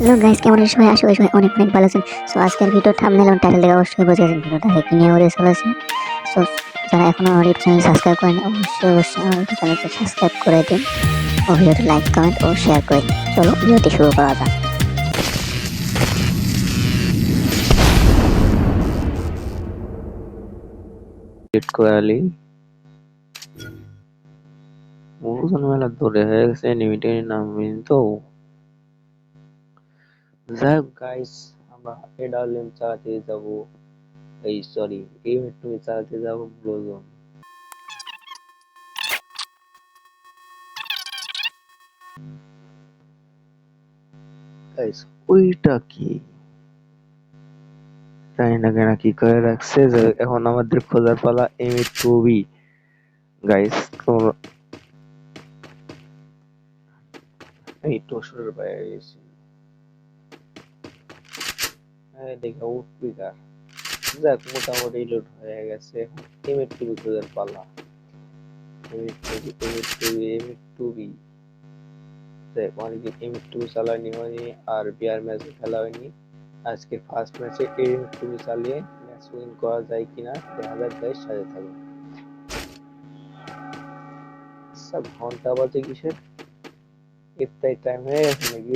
Hello guys কেমন আছেন সবাই আশা করি সবাই অনেক অনেক ভালো আছেন সো আজকের ভিডিও থাম্বনেল এবং টাইটেল দেখে অবশ্যই বুঝে গেছেন ভিডিওটা কি নিয়ে ওরে চলেছে সো যারা এখনও আমার ইউটিউব চ্যানেল সাবস্ক্রাইব করেন অবশ্যই অবশ্যই আমার ইউটিউব চ্যানেলকে সাবস্ক্রাইব করে দিন ও ভিডিওটি লাইক কমেন্ট ও শেয়ার করে দিন চলো ভিডিওটি শুরু করা যাক করালি মৌসুম মেলা ধরে হয়ে গেছে লিমিটেড নাম তো যাই হোক গাইস আমরা এডালিম চালাতে যাব। এই সরি এই মেট্রো চালাতে যাব ব্লোজন গাইস ওইটা কি? জানি না কেন কি করে রাখছে, যে এখন আমাদের খোঁজার পালা M A two B guys এই টসুরের বাইরে গেছি হ্যাঁ দেখে উঠবি কার যাক মোটামুটি লোড হয়ে গেছে। এখন এম এ টু বি খোঁজার পালা? M A two B M A two B M A two B দেখ অনেকদিন এম এ টু চালানি হয়নি আর বিআর ম্যাচও খেলা হয়নি আজকে ফার্স্ট ম্যাচে এম টু চালিয়ে ম্যাচ উইন করা যায় কিনা, দেখা যাক গাইস সাথে থাকবে। সব ঘণ্টা বাজে কিসের? ইফতারি টাইম হয়ে গেছে নাকি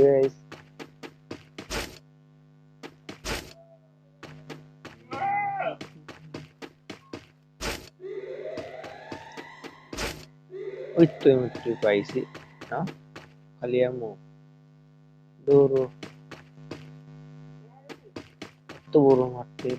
গাইস ওই তো আমি একটু পাইছি না খালি এমন দৌড়ো এত বড় মাঠে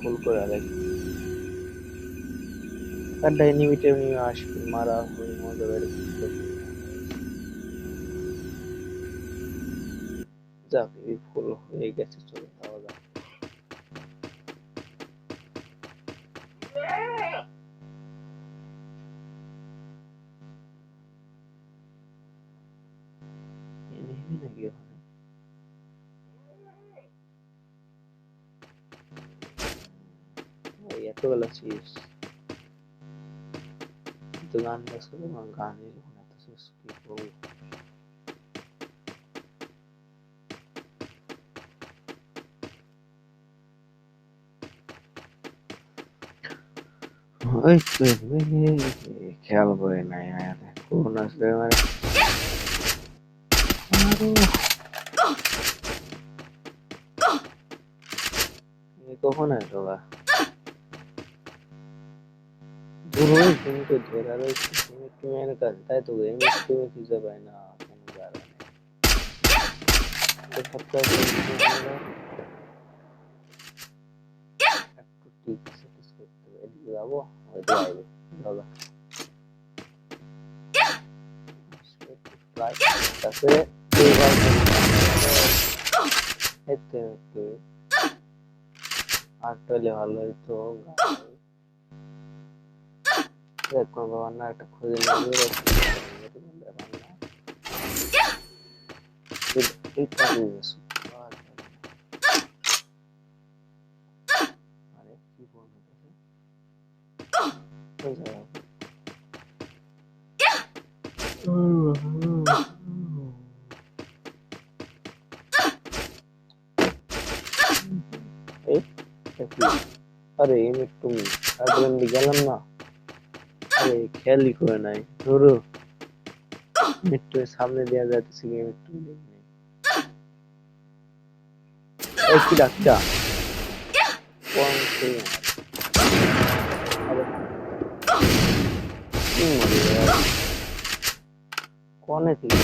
ফুল করে রাখি তার ডাইনিমিটে নিয়ে আসবে, মারা হয়ে মজা বেড়ে যাক, এই ফুল হয়ে গেছে, চলে। ওই এতবেলা চিপস তো গান গাছ গানের ওখানে এত চিপস কি করব ওই তো খেয়াল করে নাই আয়াতে কোন আসলে মানে আরও হয়ে তুমি ধরে রয়েছে তুমি একটু মেয়ের কাছে তাই তো এমনি তুমি খুঁজে পাই না কোনো যাব হেঁটে আর পেলে ভালো হইতো দেখো বাবা না একটা খুঁজে নেবে এইটা দিয়ে গেছো আরে একটু খেয়ালই করে নাই। ধরো। একটু সামনে দেওয়া যাচ্ছে গেম একটু কি ডাক্তার কোনে থেকে?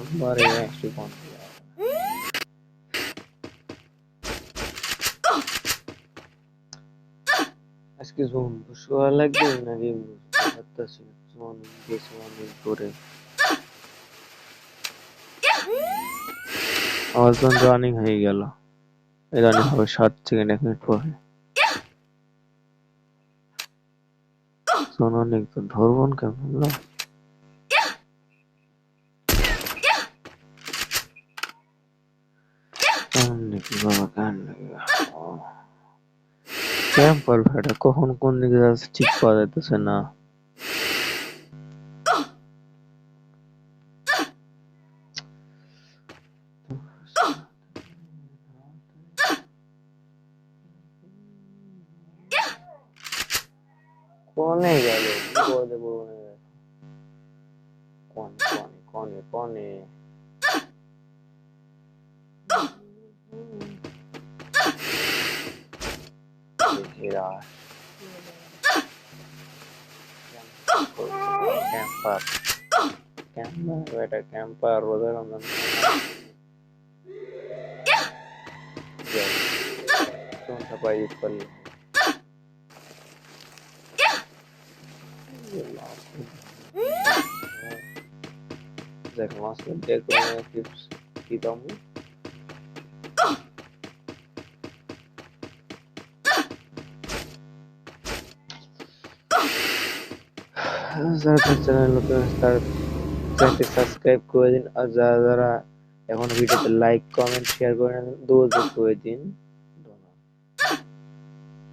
আমার হামলা করে একটু কম আজকে কি জোন শোয়া লাগবে নাকি বুঝতেছি জোন গেছে অনেক দূরে আমার জোন রানিং হয়ে গেল রানিং হবে সাত সেকেন্ড এক মিনিট পরে জোন অনেক তো ধরবন কেমন না ক্যাম্পার ভাইটা কখন কোন দিকে যাচ্ছে ঠিক পাওয়া যাইতেছে না। কনে গেল? কনে কনে কনে। ya camper camper ada camper udah nonton ya cuma apa event Zach Lawson, dia ke mana tips kita mungkin যারা চ্যানেল নতুন তার চ্যানেলটি সাবস্ক্রাইব করে দিন। আর যারা যারা এখন ভিডিওতে লাইক কমেন্ট শেয়ার করে নেন দৌড় করে দিন।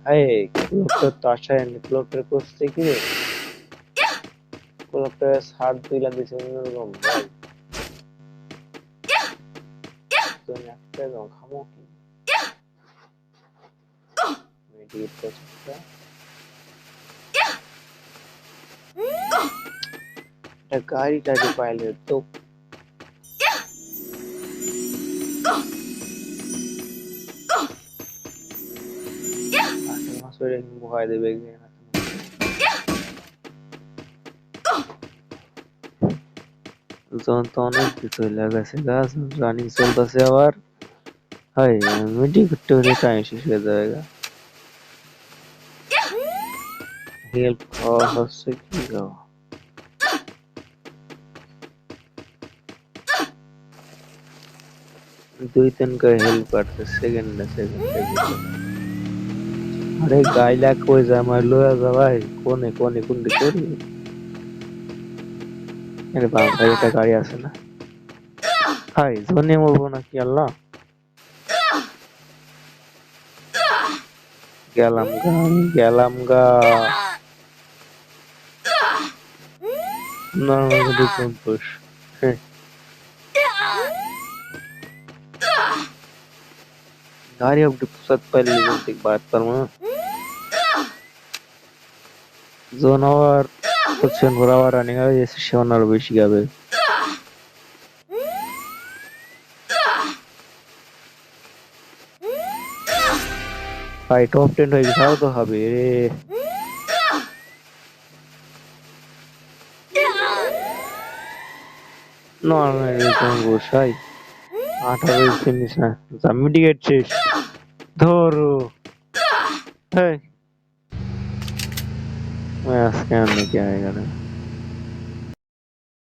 হাই ক্লবটা তো আসায় নি। ক্লবটা করছে কি রে? ক্লবটা সাত দিলা দিছে অন্যরকম ভাই। তুমি একটা খামো কি? মেডিকেট করছে একটা গাড়ি টাড়ি পাইলে তো আসল মাছ ওরে ভয় দেবে জন তো অনেক কিছু লাগাছে গাছ রানিং চলতেছে আবার হাই মিটি করতে হলে টাইম শেষ হয়ে যাবে গা হেল্প খাওয়া হচ্ছে কি খাওয়া দুই তিন হেল্প করতে সেকেন্ড না সেকেন্ড আরে গাইলা কই আমার লয়া যা ভাই, কোনে কোনে, কোনটি করি? আরে বাবা ভাই একটা গাড়ি আছে না। হাই জোনে মরবো নাকি আল্লাহ? গেলাম গা গেলাম গা। না আমাকে কম্পোস யாரையும் அப்படி புசத்பல் பார்த்தாமா జోన్ అవర్ కొంచెం గురవర్ రన్నింగ్ చేసి శివన్ నలభైషి కాదు ভাই টপ টেন হয়ে গেছে তো হবে রে নর্মাল গোসাই আঠারো ফিনিশ না। মিডিকেট শেষ ধরো। এই। আজকে আমি কি না